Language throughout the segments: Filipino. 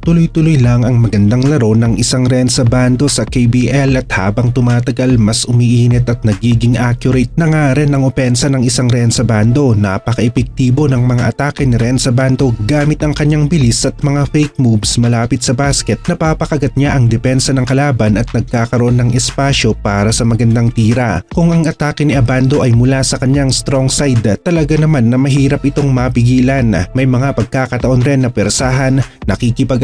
Tuloy-tuloy lang ang magandang laro ng isang Renza Bando sa KBL at habang tumatagal mas umiinit at nagiging accurate na nga rin ang opensa ng isang Renza Bando. Napaka-epektibo ng mga atake ni Renza Bando gamit ang kanyang bilis at mga fake moves malapit sa basket. Napapakagat niya ang depensa ng kalaban at nagkakaroon ng espasyo para sa magandang tira. Kung ang atake ni Abando ay mula sa kanyang strong side, talaga naman na mahirap itong mapigilan. May mga pagkakataon rin na persahan,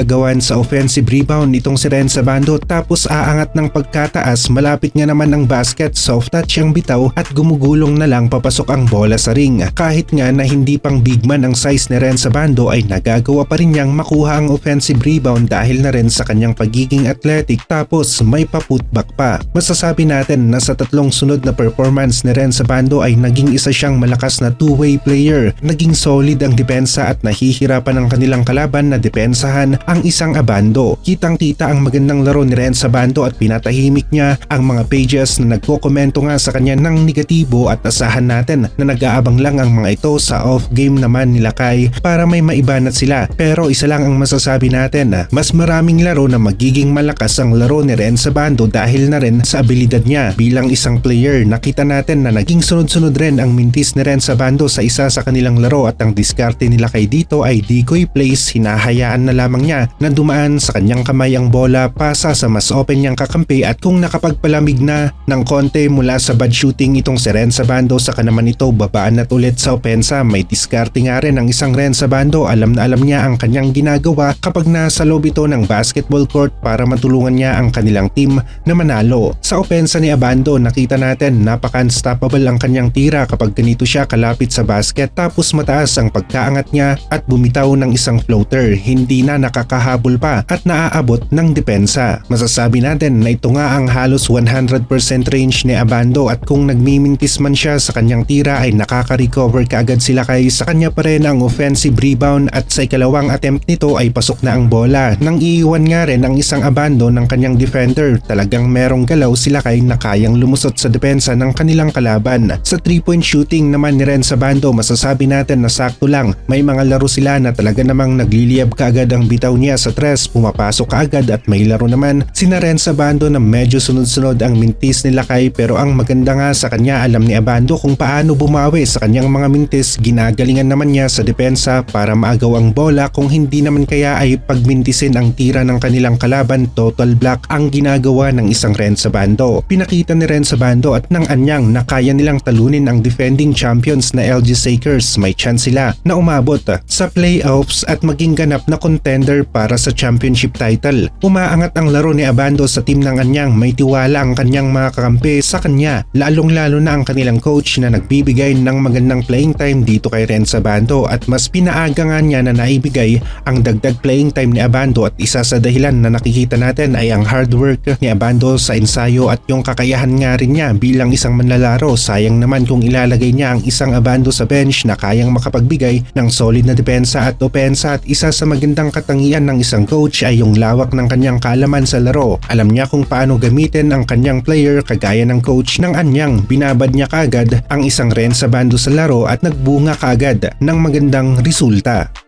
nakikipagagawan sa offensive rebound itong si Renza Bando tapos aangat ng pagkataas malapit nga naman ang basket, soft touch ang bitaw at gumugulong na lang papasok ang bola sa ring. Kahit nga na hindi pang big man ang size ni Renza Bando ay nagagawa pa rin niyang makuha ang offensive rebound dahil na rin sa kanyang pagiging athletic tapos may pa-putback pa. Masasabi natin na sa tatlong sunod na performance ni Renza Bando ay naging isa siyang malakas na two-way player. Naging solid ang depensa at nahihirapan ang kanilang kalaban na depensahan ang isang abando. Kitang-kita ang magandang laro ni Renza Bando at pinatahimik niya ang mga pages na nagkokomento nga sa kanya ng negatibo at asahan natin na nag-aabang lang ang mga ito sa off-game naman nila Kai para may maibanat sila. Pero isa lang ang masasabi natin, mas maraming laro na magiging malakas ang laro ni Renza Bando dahil na rin sa abilidad niya bilang isang player. Nakita natin na naging sunod-sunod rin ang mintis ni Renza Bando sa isa sa kanilang laro at ang diskarte nila kay dito ay decoy plays, hinahayaan na lamang niya na dumaan sa kanyang kamay ang bola pasa sa mas open niyang kakampi at kung nakapagpalamig na ng konti mula sa bad shooting itong si Renza Bando sa naman ito babaan at ulit sa opensa. May diskarte nga rin ang isang Renza Bando alam na alam niya ang kanyang ginagawa kapag nasa loob ito ng basketball court para matulungan niya ang kanilang team na manalo. Sa opensa ni Abando nakita natin napaka-unstoppable ang kanyang tira kapag ganito siya kalapit sa basket tapos mataas ang pagkaangat niya at bumitaw ng isang floater. Hindi na nakakahabol pa at naaabot ng depensa. Masasabi natin na ito nga ang halos 100% range ni Abando at kung nagmimintis man siya sa kanyang tira ay nakaka-recover kaagad sila kay sa kanya pa rin ang offensive rebound at sa ikalawang attempt nito ay pasok na ang bola. Nang iiwan nga rin ang isang Abando ng kanyang defender talagang merong galaw sila kay na kayang lumusot sa depensa ng kanilang kalaban. Sa 3-point shooting naman ni Renza Bando masasabi natin na sakto lang may mga laro sila na talaga namang nagliliyab kaagad ang bitaw niya sa tres pumapasok kaagad at may laro naman. Sina Renza Bando na medyo sunod-sunod ang mintis ni Lakay pero ang maganda nga sa kanya alam ni Abando kung paano bumawi sa kanyang mga mintis. Ginagalingan naman niya sa depensa para maagaw ang bola. Kung hindi naman kaya ay pagmintisin ang tira ng kanilang kalaban total block ang ginagawa ng isang Renza Bando. Pinakita ni Renza Bando at ng anyang na kaya nilang talunin ang defending champions na LG Sakers may chance sila na umabot sa playoffs at maging ganap na contender para sa championship title. Umaangat ang laro ni Abando sa team ng anyang may tiwala ang kanyang mga kakampi sa kanya lalong lalo na ang kanilang coach na nagbibigay ng magandang playing time dito kay Renza Bando at mas pinaaga nga niya na naibigay ang dagdag playing time ni Abando at isa sa dahilan na nakikita natin ay ang hard work ni Abando sa ensayo at yung kakayahan nga rin niya bilang isang manlalaro. Sayang naman kung ilalagay niya ang isang Abando sa bench na kayang makapagbigay ng solid na depensa at opensa at isa sa magandang katangian ng isang coach ay yung lawak ng kanyang kaalaman sa laro. Alam niya kung paano gamitin ang kanyang player kagaya ng coach ng anyang binabad niya kagad ang isang Renza Bando sa laro at nagbunga kagad ng magandang resulta.